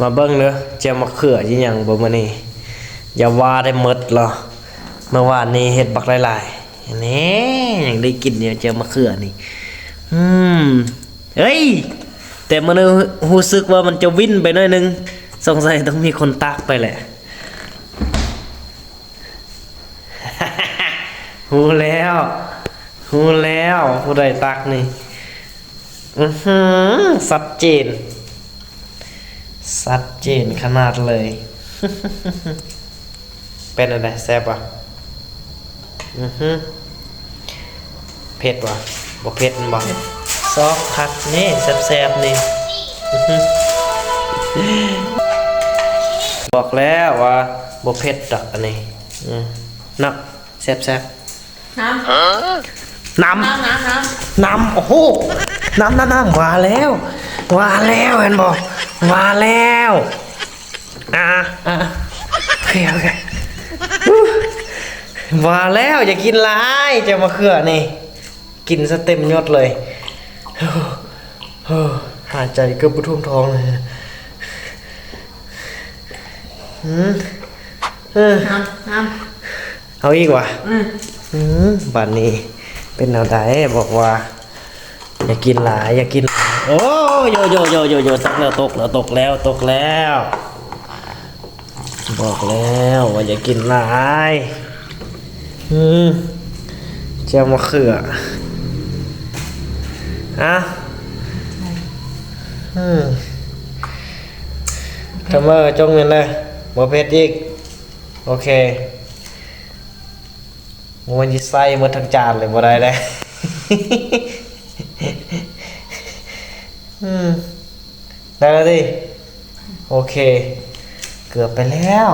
มาเบิ่งเด้อเจะมาเขือยี่หยังบ่มื้อนี้อย่าว่าได้หมดหรอเมื่อวานนี้เฮ็ดบักหลายๆนนี้ยังได้กินเนี่ยเจะมาเขือนี่อืมเฮ้ยแต่มันรู้สึกว่ามันจะวิ่นไปหน่อยนึงสงสัยต้องมีคนตักไปแหละหูแล้วหูแล้วผู้ใดตักนี่ อือหือสัดเจน สัดเจนขนาดเลย เป็นอะไรแซ่บปะอือหือเผ็ดวะบ่เผ็ดมันบ่ซอกคักนี่แซ่บๆนี่อื้อหือบอกแล้วว่าบ่เผ็ดดอกอันนี้อืมนักแซ่บๆน้น้ำำน้ำน้ำน้น้ำโอ้โหน้ำน้ำน้ำว่าแล้ว ว่าแล้วเห็นบอกว่าแล้วอะอะโอเคโอเคว่าแล้วอย่ากินหลายจะมาเขือนี่กินซะเต็มยศเลยเฮ้อหายใจเกือบประทุ่มท้องเลยอืมเออำน้ำน้เอาอีกว่ะำอืมอืมบัดนนี้เป็นแนวใดบอกว่า อย่ากินหลายอย่ากินหลายโอ้ โยโยโยโยโยตกแล้วตกแล้วตกแล้วตกแล้ว บอกแล้วว่าอย่ากินหลายอืมเจ้ามะเขืออะอืมทำเมอจงเงินเลยบ่เพชรอีก โอเคมันจะใส่หมดทั้งจานเลยบ่ได้เลย อืม ได้แล้วดิ โอเค เกือบไปแล้ว